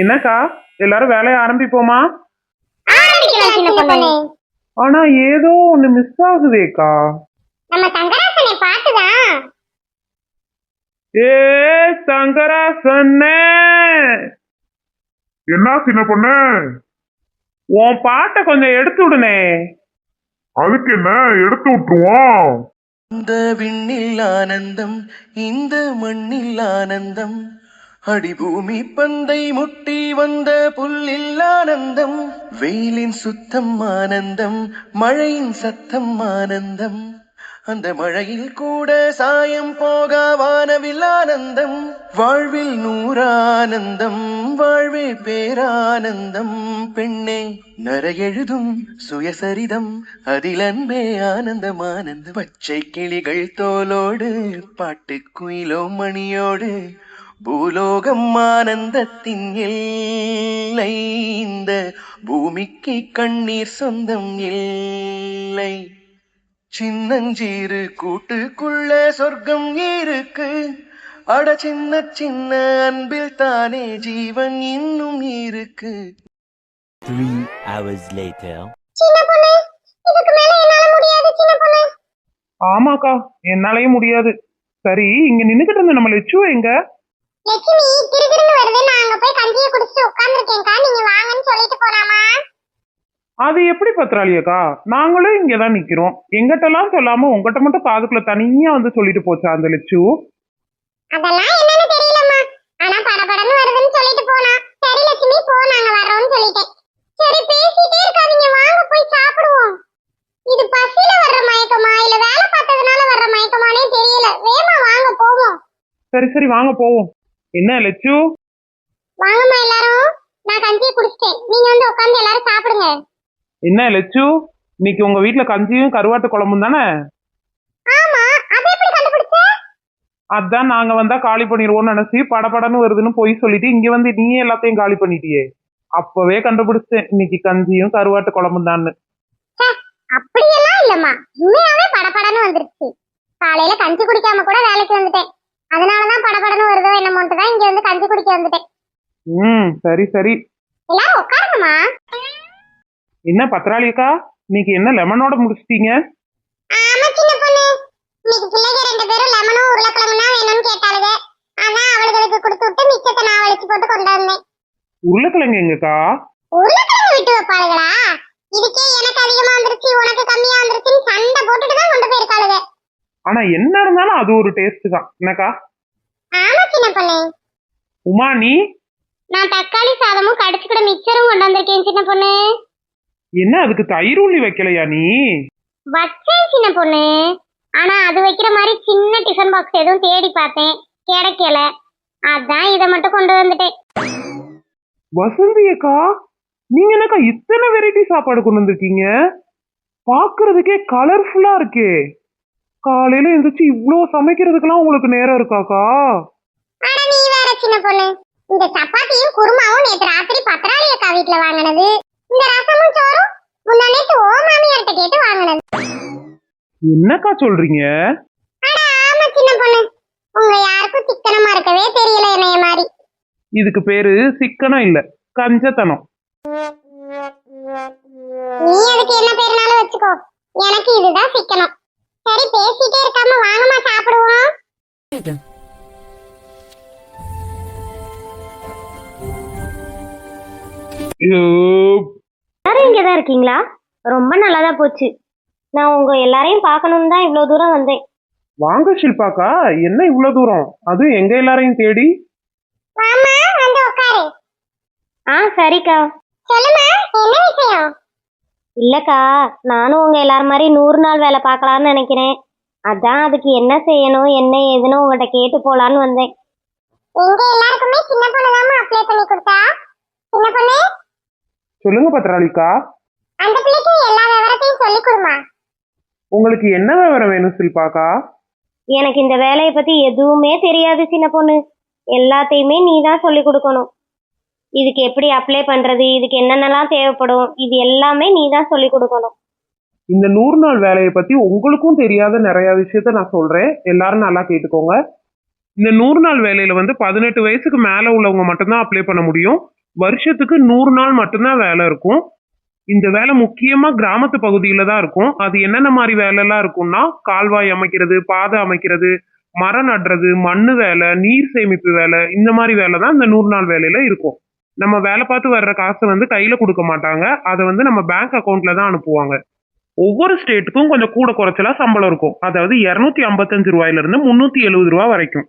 என்னக்கா? எல்லாரும் வேலையை ஆரம்பிப்போமா? ஆனா ஏதோ ஒண்ணு மிஸ் ஆகுதேக்கா. நம்ம தங்கராசனை பார்த்துதான் ஏ சங்கரா சொன்னே என்ன சின்ன பொண்ணு? உன் பாட்டை கொஞ்சம் எடுத்து விடுனே. அதுக்கு என்ன? எடுத்து விட்டுருவோம். இந்த விண்ணில் ஆனந்தம் இந்த மண்ணில் ஆனந்தம். அடிபூமி பந்தை முட்டி வந்த புல்லில் ஆனந்தம் வெயிலின் சுத்தம் ஆனந்தம் மழையின் சத்தம் ஆனந்தம். அந்த மழையில் கூட சாயம் போக வானவில் ஆனந்தம் வாழ்வில் நூறானந்தம் வாழ்வே பேரானந்தம். பெண்ணே நரையெழுதும் சுயசரிதம் அதில் அன்பே ஆனந்தம் ஆனந்தம் பச்சை கிளிகள் தோலோடு பாட்டு குயிலோ மணியோடு பூலோகம் ஆனந்தத்தின் எல்லை. இந்த பூமிக்கு கண்ணீர் சொந்தம் இல்லை. சின்னஞ்சீரு கூட்டுக்குள்ள சொர்க்கம் இருக்கு. அட சின்ன சின்ன அன்பில் தானே ஜீவன் இன்னும் இருக்கு. Three hours later. ஆமாக்கா என்னாலயும் முடியாது. சரி இங்க நின்னுகிட்டு இருந்த நம்ம லட்சுவ எங்க லட்சுமி திருதிருன்னு வருது. நான் அங்க போய் கஞ்சியை குடிச்சிட்டு உட்கார்ந்துருக்கேன்க்கா. நீங்க வாங்கன்னு சொல்லிட்டு போலாமா அது எப்படி பத்திராளியக்கா நாங்களும் இங்கதான் நிக்கிறோம். எங்கிட்டலாம் சொல்லாம உங்ககிட்ட மட்டும் காதுக்குள்ள தனியா வந்து சொல்லிட்டு போச்சா அந்த லட்சு அதெல்லாம் என்னன்னு தெரியலம்மா. ஆனா படபடன்னு வருதுன்னு சொல்லிட்டு போனா. சரி லட்சுமி போ நாங்க வர்றோம்னு சொல்லிட்டேன். சரி பேசிட்டே இருக்காதீங்க. வாங்க போய் சாப்பிடுவோம். இது பசியில வர்ற மயக்கமா? இல்ல வேலை பார்த்ததுனால வர்ற மயக்கமானே தெரியல. வேமா வாங்க போவோம். சரி சரி வாங்க போவோம். என்ன லட்சு? வாங்கம்மா எல்லாரும். நான் கஞ்சியை குடிச்சிட்டேன். நீங்க வந்து உட்கார்ந்து எல்லாரும் சாப்பிடுங்க. என்ன லட்சு? இன்னைக்கு உங்க வீட்ல கஞ்சியும் கருவாட்டு குழம்பும் தானே? ஆமா. அதை எப்படி கண்டுபிடிச்ச? அதான் நாங்க வந்தா காலி பண்ணிடுவோம்னு நினைச்சு படபடன்னு வருதுன்னு போய் சொல்லிட்டு இங்க வந்து நீயே எல்லாத்தையும் காலி பண்ணிட்டியே. அப்பவே கண்டுபிடிச்சேன் இன்னைக்கு கஞ்சியும் கருவாட்டு குழம்பும் தான். ச்சே, அப்படியெல்லாம் இல்லம்மா. உண்மையாவே படபடன்னு வந்துருச்சு. காலையில கஞ்சி குடிக்காம கூட வேலைக்கு வந்துட்டேன். அதனாலதான் படபடன்னு வருதோ என்னமோன்ட்டு தான் இங்க வந்து கஞ்சி குடிக்க வந்துட்டேன். ம் சரி சரி. எல்லாரும் உட்காருங்கம்மா. என்ன பத்திராளியக்கா இன்னைக்கு என்ன லெமனோட முடிச்சிட்டீங்க? ஆமா சின்ன பொண்ணு. இன்னைக்கு பிள்ளைங்க ரெண்டு பேரும் லெமனும் உருளைக்கிழங்கும் தான் வேணும்னு கேட்டாளுங்க. அதான் அவளுகளுக்கு கொடுத்து விட்டு மிச்சத்தை நான் வலிச்சு போட்டு கொண்டு வந்தேன் உருளைக்கிழங்கு எங்கக்கா? உருளைக்கிழங்கு விட்டு வைப்பாளுகளா? இதுக்கே எனக்கு அதிகமா வந்துருச்சு உனக்கு கம்மியா வந்துருச்சுன்னு சண்டை போட்டுட்டு தான் கொண்டு போயிருக்காளுங்க. ஆனா என்ன இருந்தாலும் அது ஒரு டேஸ்ட் தான். என்னக்கா? ஆமா சின்ன பொண்ணு. உமா நீ? நான் தக்காளி சாதமும் கடிச்சுக்கிட மிச்சரும் கொண்டு வந்திருக்கேன் சின்ன பொண்ணு. என்ன அதுக்கு தயிர் உள்ளி வைக்கலையா நீ? வச்சேன் சின்ன பொண்ணு. ஆனா அது வைக்கிற மாதிரி சின்ன டிஃபன் பாக்ஸ் எதுவும் தேடி பார்த்தேன். கிடைக்கல. அதான் இதை மட்டும் கொண்டு வந்துட்டேன். வசந்தி அக்கா நீங்க என்னக்கா இத்தனை வெரைட்டி சாப்பாடு கொண்டு வந்திருக்கீங்க? பாக்குறதுக்கே கலர்ஃபுல்லா இருக்கே. காலையில எந்திரிச்சு இவ்ளோ சமைக்கிறதுக்கெல்லாம் உங்களுக்கு நேரம் இருக்காக்கா? அட நீ வேற சின்ன பொண்ணு. இந்த சப்பாத்தியும் குருமாவும் நேத்து ராத்திரி பத்திராளி அக்கா வீட்ல வாங்கினது. இந்த ரசமும் சோறும் முந்தா நேத்து ஓ மாமியார்ட்ட கேட்டு வாங்கினது. என்னக்கா சொல்றீங்க? அட ஆமா சின்ன பொண்ணு. உங்க யாருக்கும் சிக்கனமா இருக்கவே தெரியல என்னைய மாதிரி. இதுக்கு பேரு சிக்கனம் இல்ல கஞ்சத்தனம். நீ அதுக்கு என்ன பேருனாலும் வச்சுக்கோ. எனக்கு இதுதான் சிக்கனம். சரி பேசிட்டே இருக்காம வாங்கம்மா சாப்பிடுவோம். எல்லாரும் இங்கே தான் இருக்கீங்களா? ரொம்ப நல்லாதான் போச்சு. நான் உங்க எல்லாரையும் பார்க்கணுன்னு தான் இவ்வளோ தூரம் வந்தேன். வாங்க ஷில்பாக்கா. என்ன இவ்வளவு தூரம்? அதுவும் எங்க எல்லாரையும் தேடி? வாமா வந்து உட்காரு. ஆ சரிக்கா. சொல்லுமா என்ன விஷயம்? இல்லைக்கா நானும் உங்க எல்லாரும் மாதிரி நூறு நாள் வேலை பார்க்கலான்னு நினைக்கிறேன். அதான் அதுக்கு என்ன செய்யணும் என்ன ஏதுன்னு உங்கள்கிட்ட கேட்டு போலான்னு வந்தேன். எங்க எல்லாருக்குமே சின்ன பொண்ணு தாமா அப்ளை பண்ணி கொடுத்தா? சின்ன பொண்ணு? சொல்லுங்க பத்ராளிக்கா. அந்த பிள்ளைக்கு எல்லா விவரத்தையும் சொல்லி கொடுமா உங்களுக்கு என்ன விவரம் வேணும் ஷில்பாக்கா எனக்கு இந்த வேலையை பத்தி எதுவுமே தெரியாது சின்ன பொண்ணு. எல்லாத்தையுமே நீ தான் சொல்லி கொடுக்கணும். இதுக்கு எப்படி அப்ளை பண்றது? இதுக்கு என்னென்னலாம் தேவைப்படும்? இது எல்லாமே நீ தான் சொல்லி கொடுக்கணும். இந்த நூறு நாள் வேலையை பத்தி உங்களுக்கும் தெரியாத நிறைய விஷயத்த நான் சொல்றேன். எல்லாரும் நல்லா கேட்டுக்கோங்க. இந்த நூறு நாள் வேலையில வந்து பதினெட்டு வயசுக்கு மேல உள்ளவங்க மட்டும்தான் அப்ளை பண்ண முடியும். வருஷத்துக்கு நூறு நாள் மட்டும்தான் வேலை இருக்கும். இந்த வேலை முக்கியமா கிராமத்து பகுதியில தான் இருக்கும். அது என்னென்ன மாதிரி வேலைலாம் இருக்கும்னா கால்வாய் அமைக்கிறது பாதை அமைக்கிறது மரம் நடுறது மண்ணு வேலை நீர் சேமிப்பு வேலை இந்த மாதிரி வேலை தான் இந்த நூறு நாள் வேலையில இருக்கும். நம்ம வேலை பார்த்து வர்ற காசை வந்து கையில கொடுக்க மாட்டாங்க. அதை வந்து நம்ம பேங்க் அக்கௌண்ட்ல தான் அனுப்புவாங்க. ஒவ்வொரு ஸ்டேட்டுக்கும் கொஞ்சம் கூட குறைச்சலா சம்பளம் இருக்கும். அதாவது இருநூத்தி ஐம்பத்தஞ்சு ரூபாயில இருந்து முன்னூத்தி எழுபது ரூபா வரைக்கும்.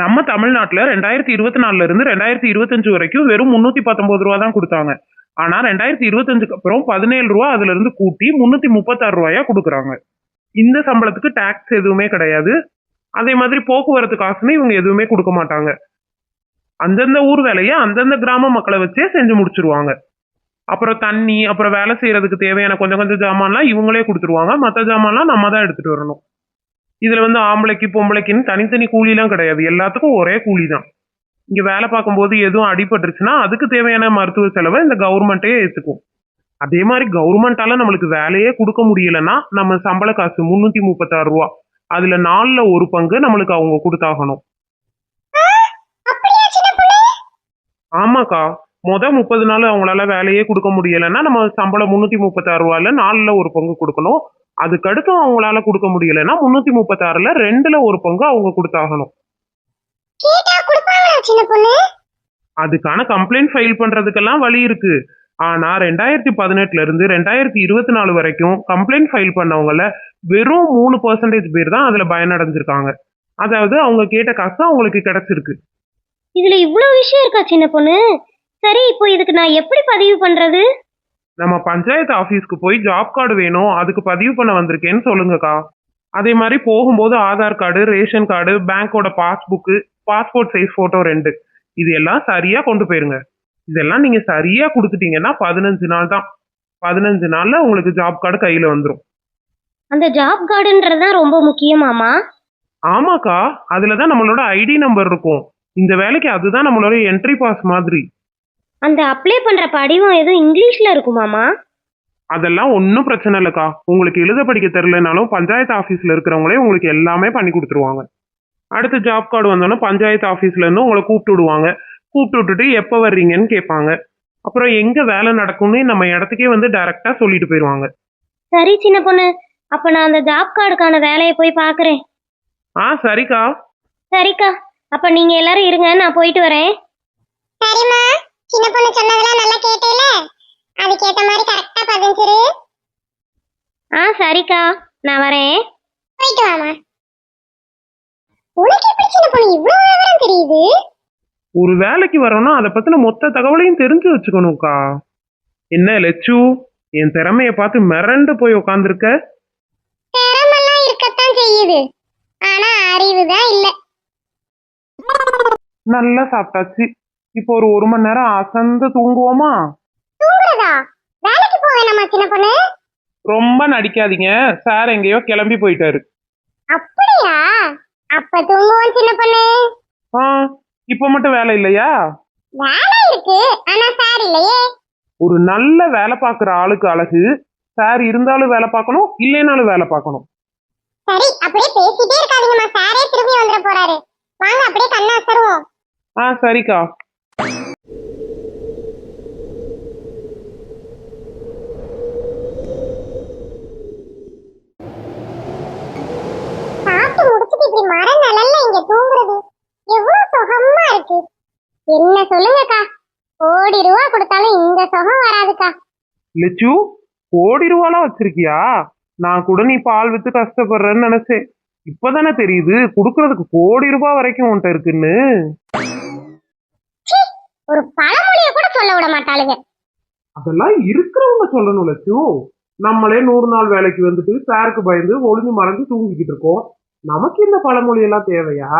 நம்ம தமிழ்நாட்டில் ரெண்டாயிரத்தி இருபத்தி நாலுல இருந்து ரெண்டாயிரத்தி இருபத்தஞ்சு வரைக்கும் வெறும் முன்னூத்தி பத்தொன்பது ரூபா தான் கொடுத்தாங்க. ஆனா ரெண்டாயிரத்தி இருபத்தஞ்சுக்கு அப்புறம் பதினேழு ரூபா அதுல இருந்து கூட்டி முன்னூத்தி முப்பத்தாறு ரூபாயா கொடுக்குறாங்க. இந்த சம்பளத்துக்கு டாக்ஸ் எதுவுமே கிடையாது. அதே மாதிரி போக்குவரத்து காசுன்னு இவங்க எதுவுமே கொடுக்க மாட்டாங்க. அந்தந்த ஊர் வேலையை அந்தந்த கிராம மக்களை வச்சே செஞ்சு முடிச்சிருவாங்க. அப்புறம் தண்ணி அப்புறம் வேலை செய்யறதுக்கு தேவையான கொஞ்சம் கொஞ்சம் ஜாமான்லாம் இவங்களே கொடுத்துருவாங்க. மற்ற ஜாமான்லாம் நம்ம தான் எடுத்துட்டு வரணும். இதுல வந்து ஆம்பளைக்கு பொம்பளைக்குன்னு தனித்தனி கூலிலாம் கிடையாது. எல்லாத்துக்கும் ஒரே கூலி தான் இங்க வேலை பார்க்கும்போது எதுவும் அடிபட்டுருச்சுன்னா அதுக்கு தேவையான மருத்துவ செலவை இந்த கவர்மெண்ட்டே ஏத்துக்கும். அதே மாதிரி கவர்மெண்டால நம்மளுக்கு வேலையே கொடுக்க முடியலன்னா நம்ம சம்பள காசு முன்னூத்தி முப்பத்தாறு ரூபா. அதுல நாலுல ஒரு பங்கு நம்மளுக்கு அவங்க கொடுத்தாகணும் அப்படியா சின்ன பொண்ணு ஆமாக்கா. மொத முப்பது நாள் அவங்களால வேலையே கொடுக்க முடியலைன்னா நம்ம சம்பளம் முன்னூத்தி முப்பத்தாறு ரூபாயில நாலுல ஒரு பங்கு கொடுக்கணும். அதுக்கடுத்தும் அவங்களால கொடுக்க முடியலைன்னா முன்னூத்தி முப்பத்தாறுல ரெண்டுல ஒரு பங்கு அவங்க கொடுத்தாகணும். அதுக்கான கம்ப்ளைண்ட் ஃபைல் பண்றதுக்கெல்லாம் வழி இருக்கு. ஆனா ரெண்டாயிரத்தி பதினெட்டுல இருந்து ரெண்டாயிரத்தி இருபத்தி நாலு வரைக்கும் கம்ப்ளைண்ட் ஃபைல் பண்ணவங்கள வெறும் மூணு பர்சன்டேஜ் பேர் தான் அதுல பயனடைஞ்சிருக்காங்க. அதாவது அவங்க கேட்ட காசு அவங்களுக்கு கிடைச்சிருக்கு. இதுல இவ்வளோ விஷயம் இருக்கா சின்ன பொண்ணு? சரி இப்போ இதுக்கு நான் எப்படி பதிவு பண்றது? நம்ம பஞ்சாயத்து ஆஃபீஸ்க்கு போய் ஜாப் கார்டு வேணும் அதுக்கு பதிவு பண்ண வந்திருக்கேன்னு சொல்லுங்கக்கா. அதே மாதிரி போகும்போது ஆதார் கார்டு ரேஷன் கார்டு பேங்க்கோட பாஸ்புக்கு பாஸ்போர்ட் சைஸ் போட்டோ ரெண்டு. இது எல்லாம் சரியா கொண்டு போயிருங்க. இதெல்லாம் நீங்க சரியா கொடுத்துட்டீங்கன்னா பதினஞ்சு நாள் தான். பதினஞ்சு நாள்ல உங்களுக்கு ஜாப் கார்டு கையில வந்துடும் அந்த ஜாப் கார்டுன்றது தான் ரொம்ப முக்கியமாமா ஆமாக்கா அதுல தான் நம்மளோட ஐடி நம்பர் இருக்கும். இந்த வேலைக்கு அதுதான் நம்மளோட என்ட்ரி பாஸ் மாதிரி. அந்த அப்ளை பண்ற படிவம் எதுவும் இங்கிலீஷ்ல இருக்குமாமா அதெல்லாம் ஒன்றும் பிரச்சனை இல்லைக்கா. உங்களுக்கு எழுத படிக்க தெரிலனாலும் பஞ்சாயத்து ஆஃபீஸில் இருக்கிறவங்களே உங்களுக்கு எல்லாமே பண்ணி கொடுத்துருவாங்க. அடுத்து ஜாப் கார்டு வந்தோன்னே பஞ்சாயத்து ஆஃபீஸ்ல இருந்து உங்களை கூப்பிட்டு விடுவாங்க. கூப்பிட்டு விட்டுட்டு எப்போ வர்றீங்கன்னு கேட்பாங்க. அப்புறம் எங்கே வேலை நடக்கும்னு நம்ம இடத்துக்கே வந்து டைரெக்டாக சொல்லிட்டு போயிடுவாங்க சரி சின்ன பொண்ணு. அப்ப நான் அந்த ஜாப் கார்டுக்கான வேலையை போய் பார்க்கறேன். ஆ சரிக்கா. சரிக்கா. அப்ப நீங்க எல்லாரும் இருங்க நான் போயிட்டு வரேன். சரிம்மா. சின்ன பொண்ணு சொன்னதெல்லாம் நல்லா கேட்டேல. அதுக்கேத்த மாதிரி கரெக்டா பதிஞ்சிரு. ஆ சரிக்கா. நான் வரேன். போயிட்டு வாமா உனக்கு எப்படி சின்ன பொண்ணு? இவ்வளவு விவரம் தெரியுது. ஒரு வேலைக்கு வரோன்னா அதை பற்றின மொத்த தகவலையும் தெரிஞ்சு வச்சுக்கணும்க்கா. என்ன லெச்சு என் திறமைய பார்த்து மிரண்டு போய் உக்காந்துருக்க? திறமெல்லாம் இருக்கத்தான் செய்யுது. ஆனா அறிவு தான் இல்ல. நல்லா சாப்பிட்டாச்சு. இப்போ ஒரு ஒரு மணி நேரம் அசந்து தூங்குவோமா? தூங்குறதா? வேலைக்கு போக வேணாமா சின்ன பொண்ணு. ரொம்ப நடிக்காதீங்க. சார் எங்கேயோ கிளம்பி போயிட்டாரு. அப்படியா? அப்ப தூங்குவோம் சின்ன பொண்ணு. ஆ இப்போ மட்டும் வேலை இல்லையா? வேலை இருக்கு ஆனா சார் இல்லையே. ஒரு நல்ல வேலை பார்க்குற ஆளுக்கு அழகு. சார் இருந்தாலும் வேலை பார்க்கணும் இல்லைனாலும் வேலை பார்க்கணும். சரி அப்படியே பேசிட்டே இருக்காதீங்கம்மா. சாரே திரும்பி வந்துட போறாரு. வாங்க அப்படியே கண்ணை அசருவோம் ஆ சரிக்கா. சாப்பிட்டு முடிச்சிட்டு இப்படி மர நிழல்ல இங்க தூங்குறது எவ்வளவு சுகமா இருக்கு. என்ன சொல்லுங்கக்கா கோடி ரூபா கொடுத்தாலும் இந்த சுகம் வராதுக்கா. லெச்சு கோடி ரூபாலாம் வச்சிருக்கியா? நான் கூட நீ பால் வித்து கஷ்டப்படுறேன்னு நினைச்சேன். இப்பதானே தெரியுது? கொடுக்கறதுக்கு கோடி ரூபாய் வரைக்கும் உன்கிட்ட இருக்குன்னு. ஒரு பழமொழிய கூட சொல்ல விட மாட்டாளுங்க. அதெல்லாம் இருக்கிறவங்க சொல்லணும் லட்சு நம்மளே நூறு நாள் வேலைக்கு வந்துட்டு சாருக்கு பயந்து ஒளிஞ்சு மறைஞ்சு தூங்கிக்கிட்டு இருக்கோம். நமக்கு இந்த பழமொழி எல்லாம் தேவையா?